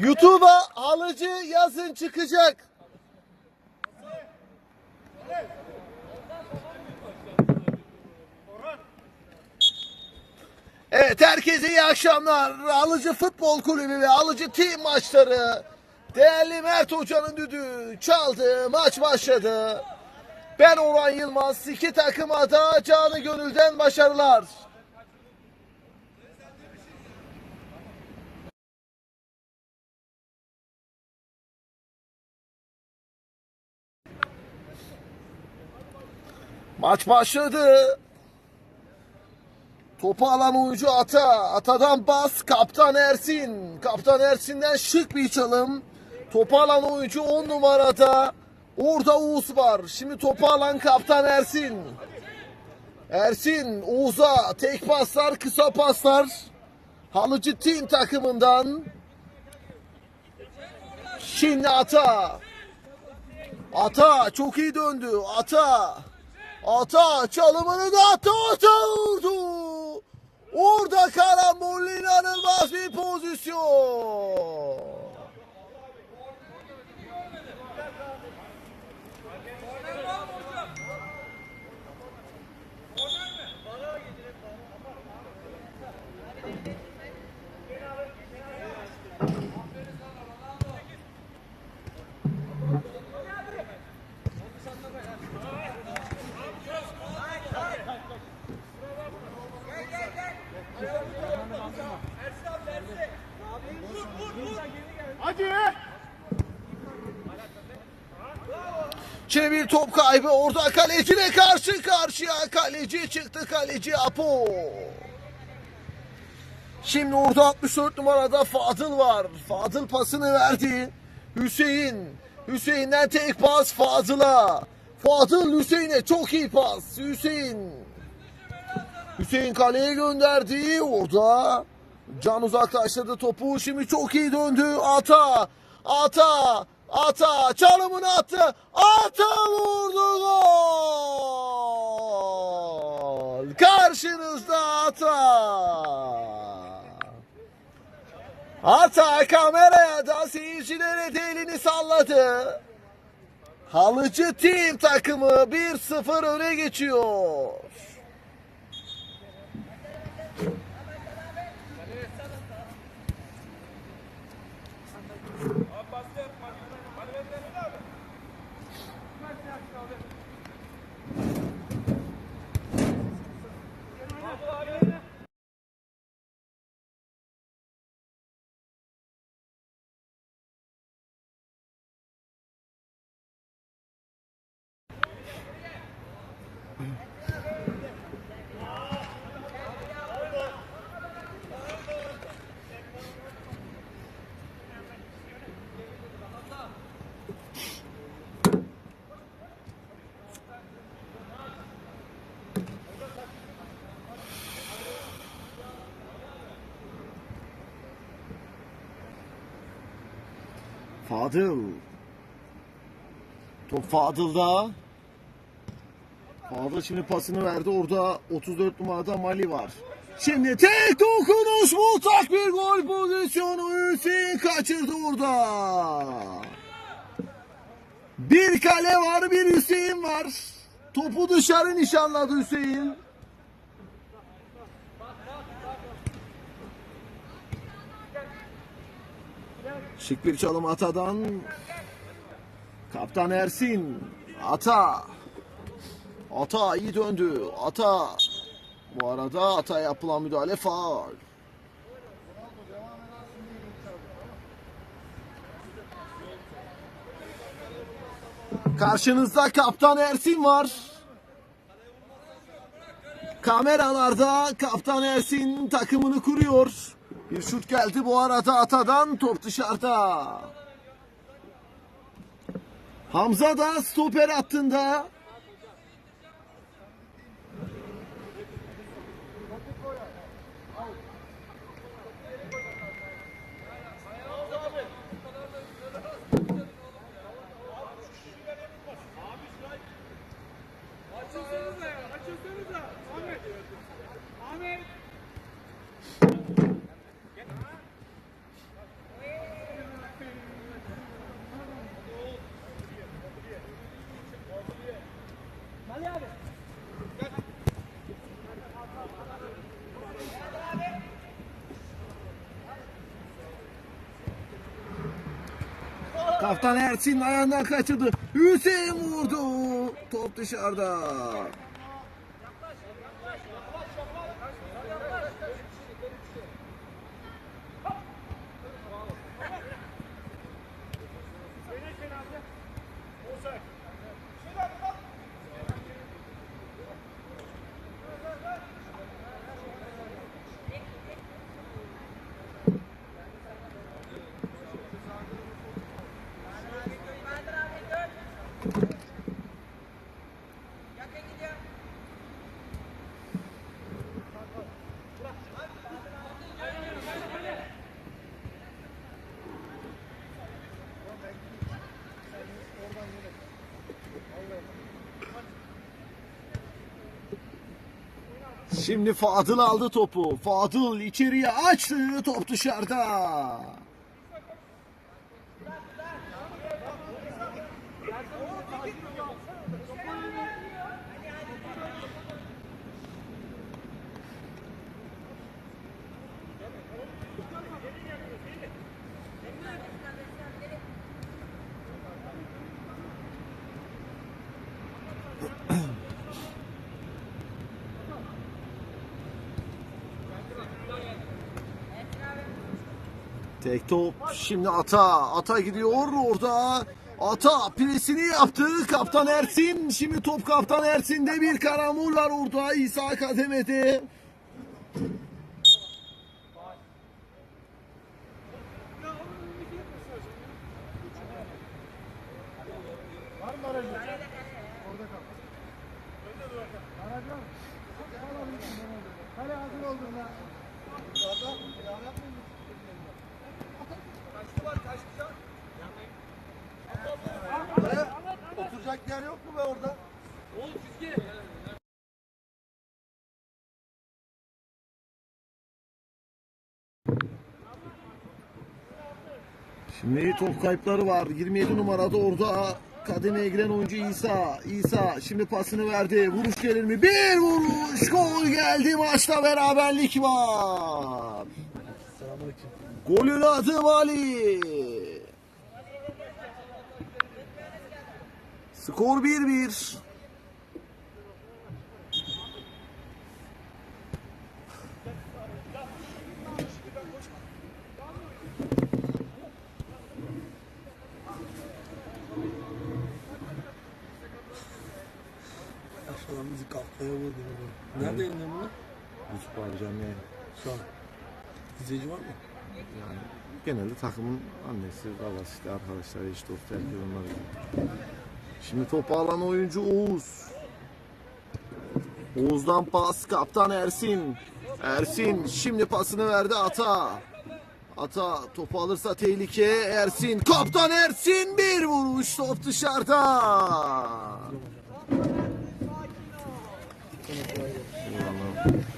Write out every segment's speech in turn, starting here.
YouTube'a alıcı yazın çıkacak. Evet herkese iyi akşamlar. Alıcı Futbol Kulübü ve Alıcı Team maçları. Değerli Mert Hoca'nın düdüğü çaldı. Maç başladı. Ben Orhan Yılmaz. İki takıma da canı gönülden başarılar. Maç başladı. Topu alan oyuncu Ata. Ata'dan bas. Kaptan Ersin. Kaptan Ersin'den şık bir çalım. Topu alan oyuncu 10 numarada. Orada Uğuz var. Şimdi topu alan Kaptan Ersin. Ersin Uğuz'a tek paslar kısa paslar. Halıcı Team takımından. Şimdi Ata. Ata çok iyi döndü. Ata. Ata çalımını da attı. Ata vurdu. Orada karambolle inanılmaz bir pozisyon. Şimdi bir top kaybı orada kaleciyle karşı karşıya kaleci çıktı kaleci Apo. Şimdi orada 64 numarada Fadıl var. Fadıl pasını verdi. Hüseyin. Hüseyin'den tek pas Fadıl'a. Fadıl Hüseyin'e çok iyi pas. Hüseyin. Hüseyin kaleye gönderdi. Orada Can uzaklaştırdı topu. Şimdi çok iyi döndü. Ata. Ata. Ata. Çalımını attı. Ata vurdu gol. Karşınızda Ata. Ata kameraya da seyircilere de elini salladı. Halıcı Team takımı 1-0 öne geçiyor. Fadıl. Top Fadıl'da. Fadıl şimdi pasını verdi. Orada 34 numarada Mali var. Şimdi tek dokunuş mutlak bir gol pozisyonu Hüseyin kaçırdı orada. Bir kale var bir Hüseyin var. Topu dışarı nişanladı Hüseyin. Şık bir çalım Ata'dan. Kaptan Ersin. Ata. Ata iyi döndü. Ata. Bu arada Ata yapılan müdahale faul. Karşınızda Kaptan Ersin var. Kameralarda Kaptan Ersin takımını kuruyor. Bir şut geldi bu arada Ata'dan top dışarıda. Hamza da stoper hattında. Kaptan Ersin ayağından kaçırdı. Hüseyin vurdu. Top dışarıda. Şimdi Fadıl aldı topu. Fadıl içeriye açtı. Top dışarıda. Tek top. Şimdi Ata. Ata gidiyor orada. Ata presini yaptı. Kaptan Ersin. Şimdi top Kaptan Ersin'de bir karambol var orada. İsa kademede. Yok mu be orada? Şimdi top kayıpları var. 27 numarada orada kademeye giren oyuncu İsa. İsa şimdi pasını verdi. Vuruş gelir mi? Bir vuruş. Gol geldi. Maçta beraberlik var. Golün adı Vali. Skor 1-1. Aşağıdan bizi kalkmaya vurdu. Nerede yayınlıyor bunu? Yusuf abi canlı yayın. Şu an. İzleyici var mı? Yani genelde takımın annesi, babası, işte arkadaşlar, eş dost, herkes onlar. Şimdi topu alan oyuncu Oğuz. Oğuz'dan pas kaptan Ersin. Ersin şimdi pasını verdi Ata. Ata topu alırsa tehlike Ersin. Kaptan Ersin bir vuruş top dışarıda. Eyvallah.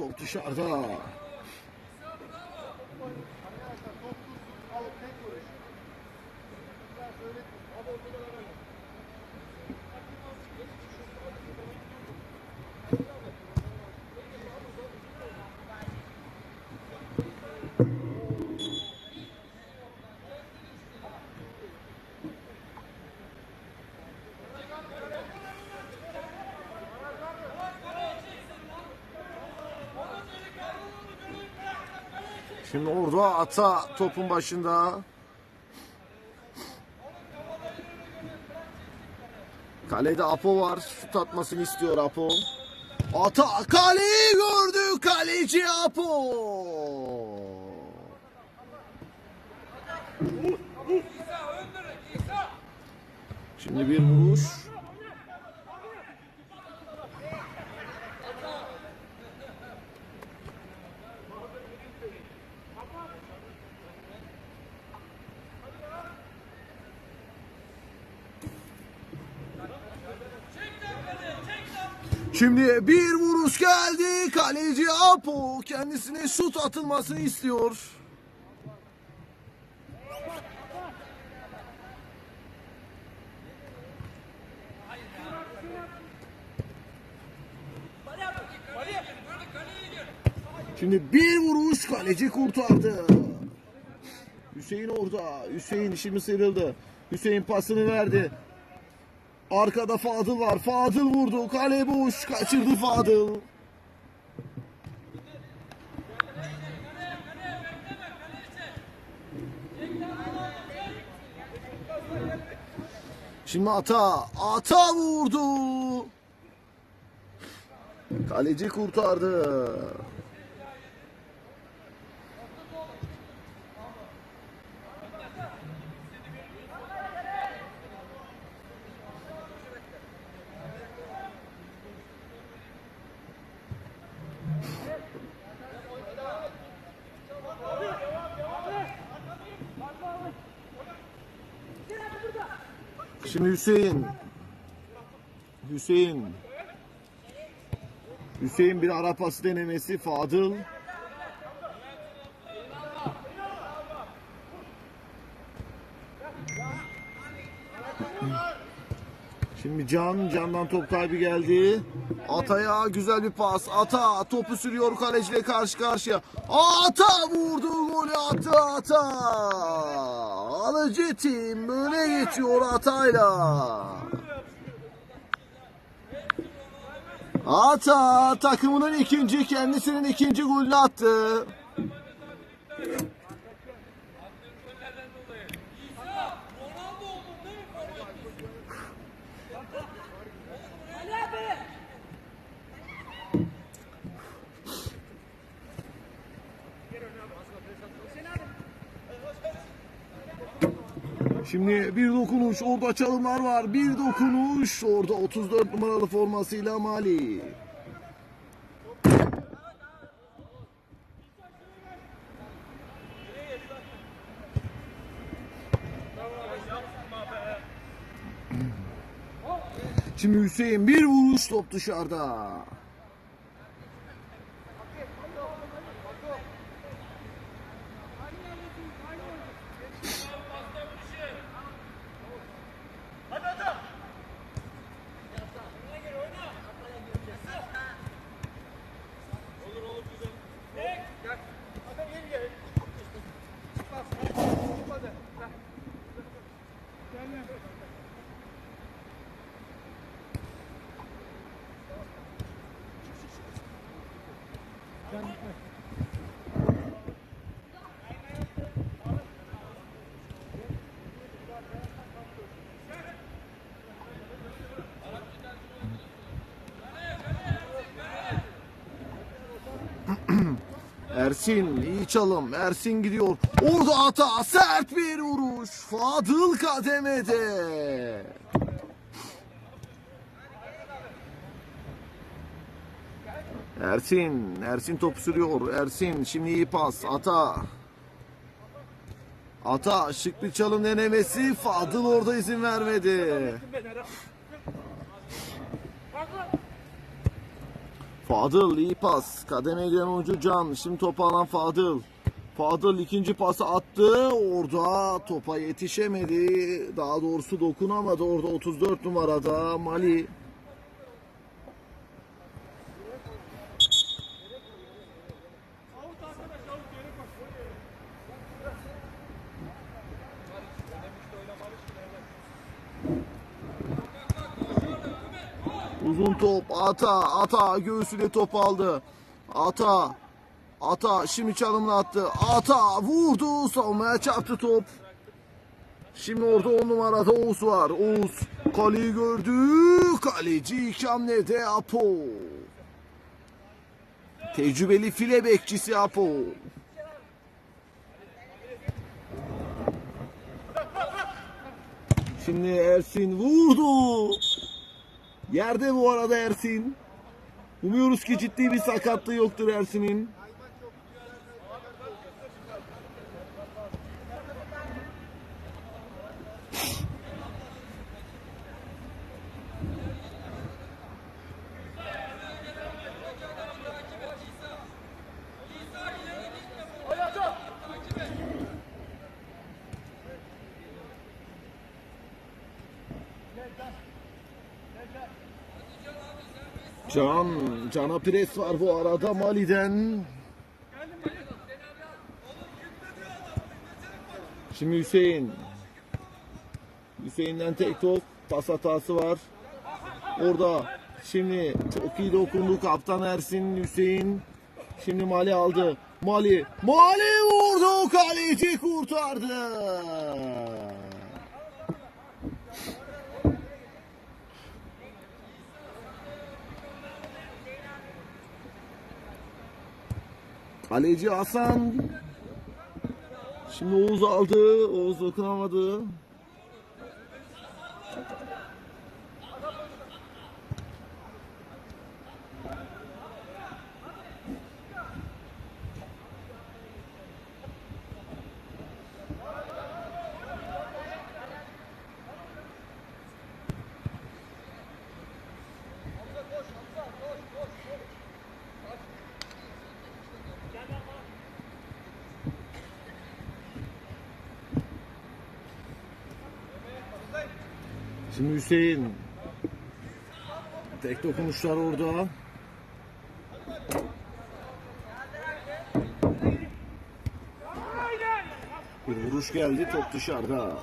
Top dışarıda. Şimdi orada Ata topun başında. Kalede Apo var. Şut atmasını istiyor Apo. Ata kaleyi gördü. Kaleci Apo. Şimdi bir vuruş. Şimdi bir vuruş geldi. Kaleci Apo kendisine şut atılmasını istiyor. Şimdi bir vuruş kaleci kurtardı. Hüseyin orada. Hüseyin şimdi sıyrıldı. Hüseyin pasını verdi. Arkada Fadıl var. Fadıl vurdu. Kale boş. Kaçırdı Fadıl. Şimdi Ata. Ata vurdu. Kaleci kurtardı. Şimdi Hüseyin. Hüseyin. Hüseyin bir ara pası denemesi. Fadıl. Şimdi Can, Can'dan top kaybı geldi. Ata'ya güzel bir pas. Ata topu sürüyor kaleciyle karşı karşıya. Ata vurdu golü attı Ata. Alıcı tim böyle geçiyor Ata'yla. Ata takımının ikinci kendisinin ikinci golünü attı. Şimdi bir dokunuş orada çalımlar var. Bir dokunuş orada 34 numaralı formasıyla Mali. Şimdi Hüseyin bir vuruş top dışarıda. Ersin iyi çalım. Ersin gidiyor. Orada ata sert bir vuruş. Fadıl kademede. Ersin, Ersin top sürüyor. Ersin şimdi iyi pas. Ata. Ata şık bir çalım denemesi. Fadıl orada izin vermedi. Fadıl iyi pas. Kademe eden oyuncu Can. Şimdi topu alan Fadıl. Fadıl ikinci pası attı. Orada topa yetişemedi. Daha doğrusu dokunamadı. Orada 34 numarada Mali. Uzun top. Ata. Ata göğsüne top aldı. Ata. Ata şimdi çalımını attı. Ata vurdu. Savunmaya çarptı top. Şimdi orada on numarada Oğuz var. Oğuz kaleyi gördü. Kaleci iki hamlede Apo. Tecrübeli file bekçisi Apo. Şimdi Ersin vurdu. Yerde bu arada Ersin. Umuyoruz ki ciddi bir sakatlığı yoktur Ersin'in. Can, Can'a pres var bu arada Mali'den. Şimdi Hüseyin. Hüseyin'den tek top. Pas hatası var. Orada şimdi çok iyi dokundu kaptan Ersin Hüseyin. Şimdi Mali aldı. Mali. Mali vurdu. Kaleci kurtardı. Kaleci Hasan. Şimdi Oğuz aldı. Oğuz dokunamadı. Şimdi Hüseyin. Tek dokunuşlar orada. Bir vuruş geldi top dışarıda.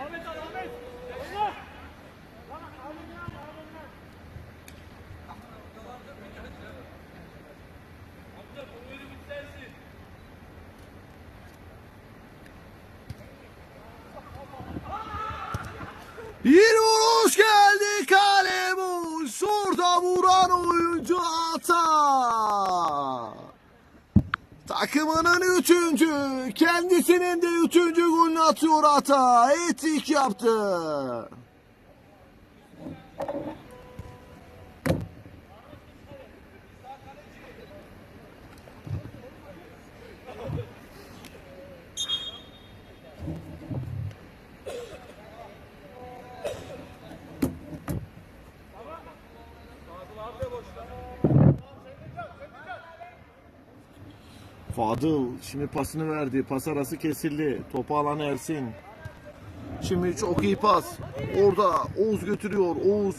Ahmet al Ahmet. Allah. Lan Ahmet ya Ahmet ya. Amca bu oyunu bitersin. Bir vuruş geldi kale boş. Orada vuran oyuncu Ata. Takımının üçüncü, kendisinin de üçüncü golünü atıyor Ettik yaptı. Fadıl şimdi pasını verdi. Pas arası kesildi. Topu alan Ersin. Şimdi çok iyi pas. Orada Oğuz götürüyor. Oğuz.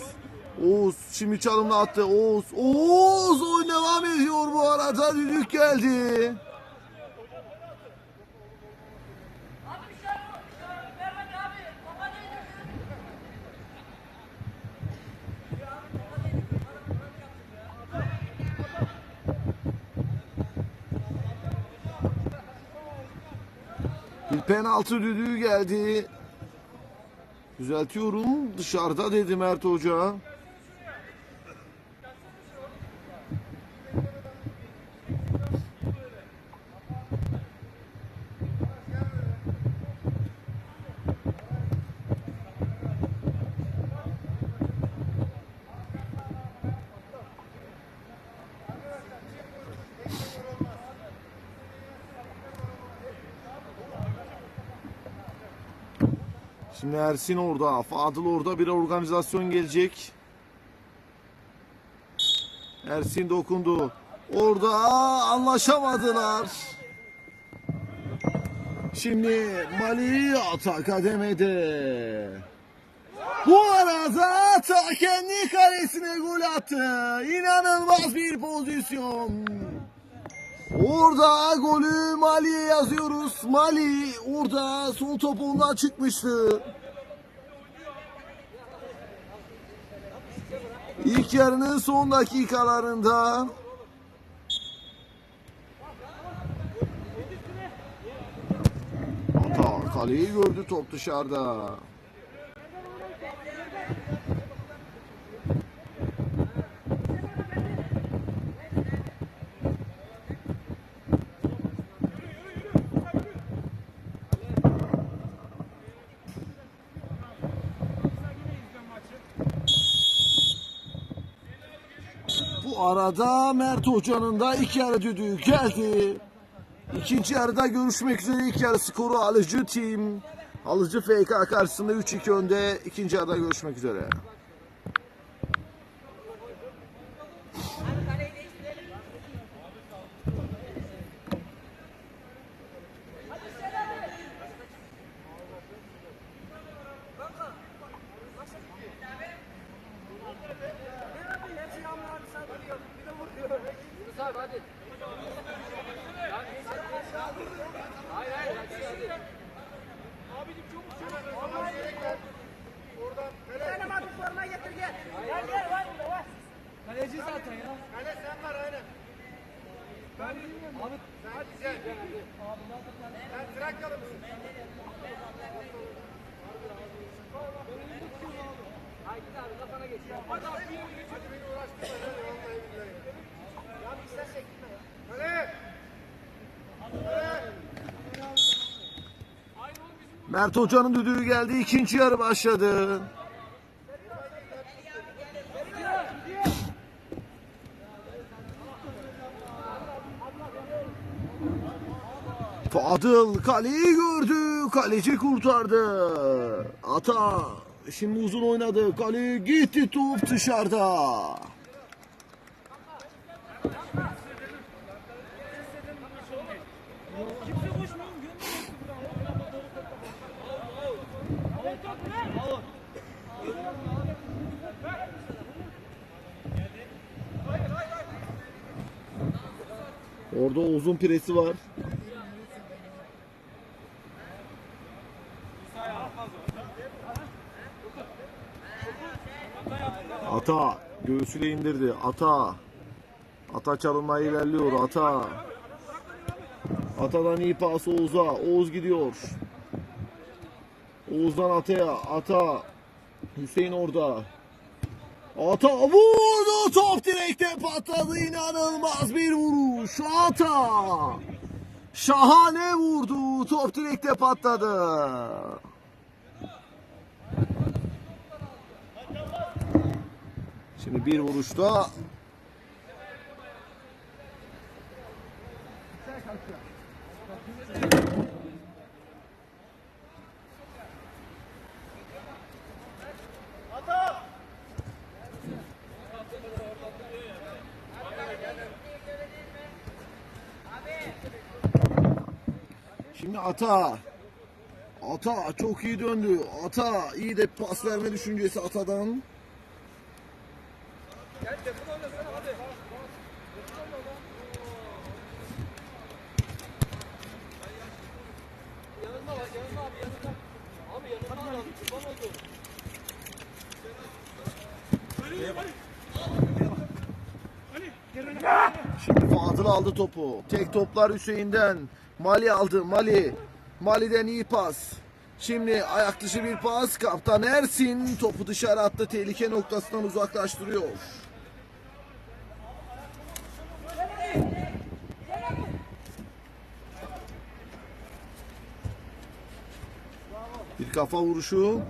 Oğuz şimdi çalımla attı. Oğuz. Oğuz oyun devam ediyor bu arada. Düdük geldi. Penaltı düdüğü geldi. Düzeltiyorum. Dışarıda dedi Mert Hoca. Ersin orada, Fadıl orada bir organizasyon gelecek. Ersin dokundu. Orada anlaşamadılar. Şimdi Mali Ata kademede. Bu arada Ata kendi kalesine gol attı. İnanılmaz bir pozisyon. Orada golü Mali'ye yazıyoruz. Mali orada son topu ondan çıkmıştı. İlk yarının son dakikalarında Ata kaleyi gördü top dışarıda. Bu arada Mert Hoca'nın da ilk yarı düdüğü geldi. İkinci yarıda görüşmek üzere ilk yarı skoru alıcı tim. Alıcı FK karşısında 3-2 önde. İkinci yarıda görüşmek üzere. Mert Hoca'nın düdüğü geldi. İkinci yarı başladı. Fadıl kaleyi gördü. Kaleci kurtardı. Ata şimdi uzun oynadı. Kale gitti top dışarıda. Orada uzun piresi var. Ata göğsüyle indirdi. Ata. Ata çalınmaya ilerliyor. Ata. Ata'dan iyi pas Oğuz'a. Oğuz gidiyor. Oğuz'dan Ata'ya. Ata. Hüseyin orada. Ata vurdu top direkte patladı inanılmaz bir vuruş Ata şahane vurdu top direkte patladı Şimdi bir vuruşta. Şimdi Ata. Ata çok iyi döndü. Ata iyi de pas verme düşüncesi Ata'dan topu. Tek toplar Hüseyin'den. Mali aldı. Mali. Mali'den iyi pas. Şimdi ayak dışı bir pas. Kaptan Ersin topu dışarı attı. Tehlike noktasından uzaklaştırıyor. Bir kafa vuruşu.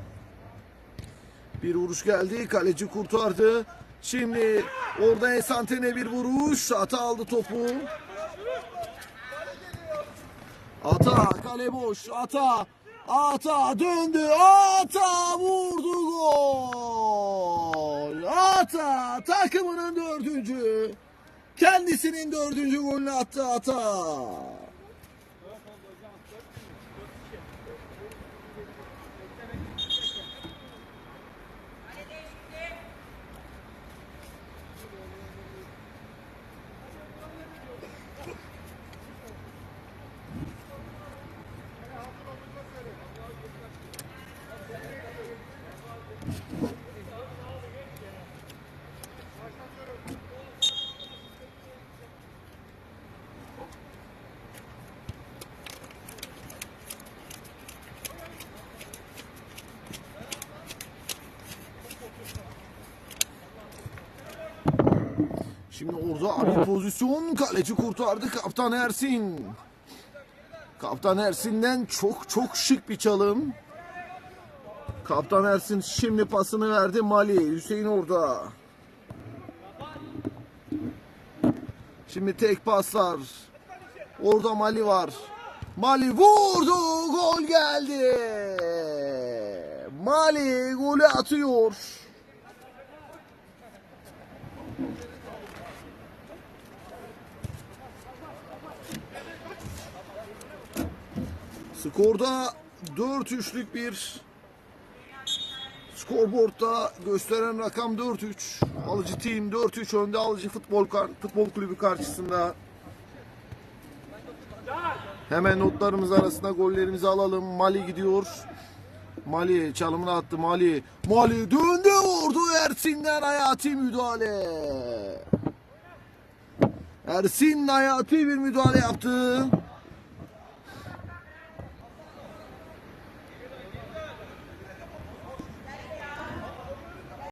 Bir vuruş geldi. Kaleci kurtardı. Şimdi orada Esantene bir vuruş. Ata aldı topu. Ata kale boş. Ata. Ata döndü. Ata vurdu gol. Ata takımının dördüncü. Kendisinin dördüncü golünü attı Ata. Şimdi orada bir pozisyon kaleci kurtardı kaptan Ersin. Kaptan Ersin'den çok çok şık bir çalım. Kaptan Ersin şimdi pasını verdi Mali. Hüseyin orada. Şimdi tek paslar. Orada Mali var. Mali vurdu. Gol geldi. Mali golü atıyor. Skorda 4-3'lük bir skorboardta gösteren rakam 4-3. Alıcı team 4-3 önde Alıcı Futbol Futbol Kulübü karşısında. Hemen notlarımız arasında gollerimizi alalım. Mali gidiyor. Mali çalımını attı Mali. Mali döndü vurdu Ersin'den hayati müdahale. Ersin hayati bir müdahale yaptı.